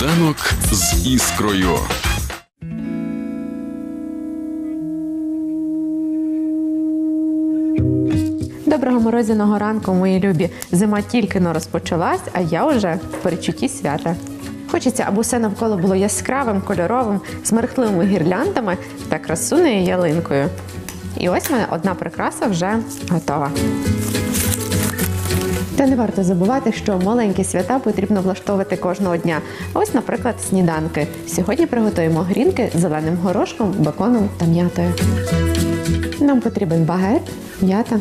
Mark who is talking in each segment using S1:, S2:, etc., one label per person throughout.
S1: Сніданок з іскрою.
S2: Доброго морозяного ранку, мої любі. Зима тільки но розпочалась, а я вже в перечутті свята. Хочеться, аби все навколо було яскравим, кольоровим, з мерехтливими гірляндами та красунею ялинкою. І ось в мене одна прикраса вже готова. Та не варто забувати, що маленькі свята потрібно влаштовувати кожного дня. Ось, наприклад, сніданки. Сьогодні приготуємо грінки з зеленим горошком, беконом та м'ятою. Нам потрібен багет, м'ята,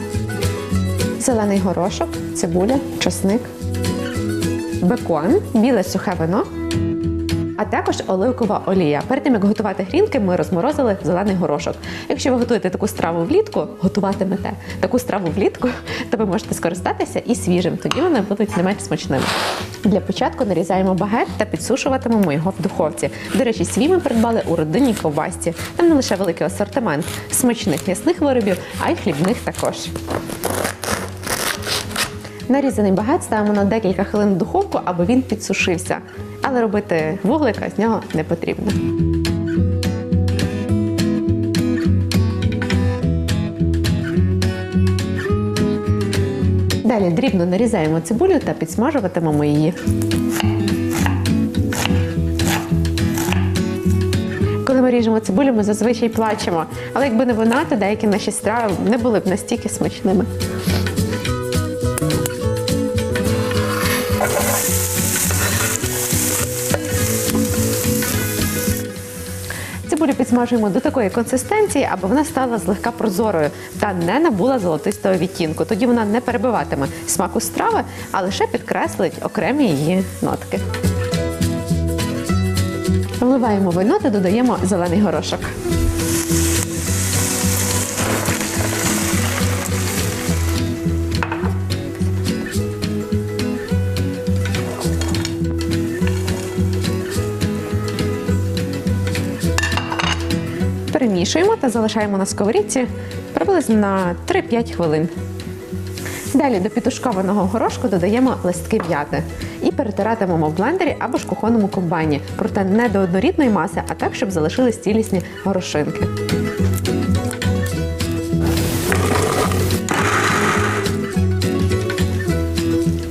S2: зелений горошок, цибуля, часник, бекон, біле сухе вино, а також оливкова олія. Перед тим як готувати грінки, ми розморозили зелений горошок. Якщо ви готуєте таку страву влітку, готуватимете таку страву влітку, то ви можете скористатися і свіжим. Тоді вони будуть не менш смачними. Для початку нарізаємо багет та підсушуватимемо його в духовці. До речі, свій ми придбали у родинній ковбасці. Там не лише великий асортимент смачних м'ясних виробів, а й хлібних також. Нарізаний багет ставимо на декілька хвилин в духовку, аби він підсушився. Але робити вуглика з нього не потрібно. Далі дрібно нарізаємо цибулю та підсмажуватимемо її. Коли ми ріжемо цибулю, ми зазвичай плачемо. Але якби не вона, то деякі наші страви не були б настільки смачними. Цибулю підсмажуємо до такої консистенції, аби вона стала злегка прозорою та не набула золотистого відтінку. Тоді вона не перебиватиме смаку страви, а лише підкреслить окремі її нотки. Вливаємо вино та додаємо зелений горошок. Перемішуємо та залишаємо на сковорідці приблизно на 3-5 хвилин. Далі до підтушкованого горошку додаємо листки м'яти і перетиратимемо в блендері або ж кухонному комбайні, проте не до однорідної маси, а так, щоб залишились цілісні горошинки.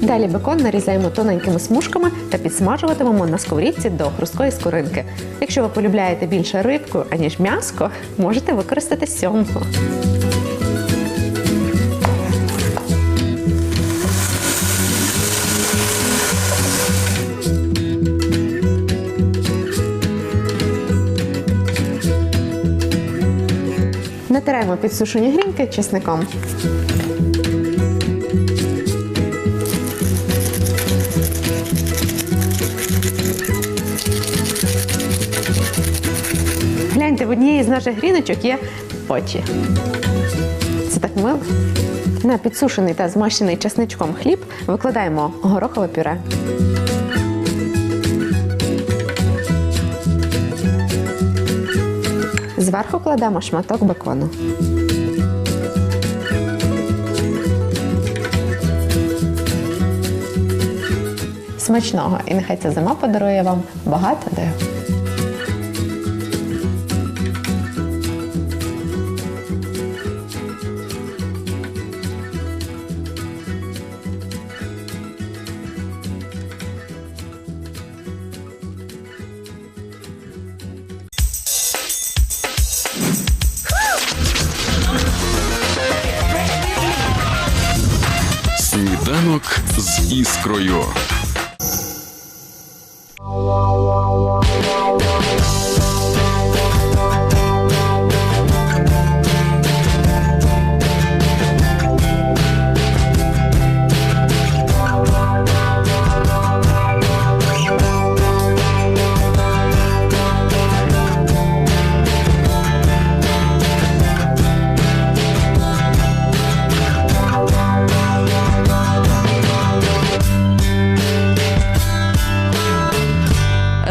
S2: Далі бекон нарізаємо тоненькими смужками та підсмажуватимемо на сковорідці до хрусткої скоринки. Якщо ви полюбляєте більше рибку, аніж м'яско, можете використати сьомгу. Натираємо підсушені грінки чесником. Гляньте, в одній з наших гріночок є очі. Це так мило. На підсушений та змащений чесничком хліб викладаємо горохове пюре. Зверху кладемо шматок бекону. Смачного! І нехай ця зима подарує вам багато див.
S1: Сніданок з іскрою.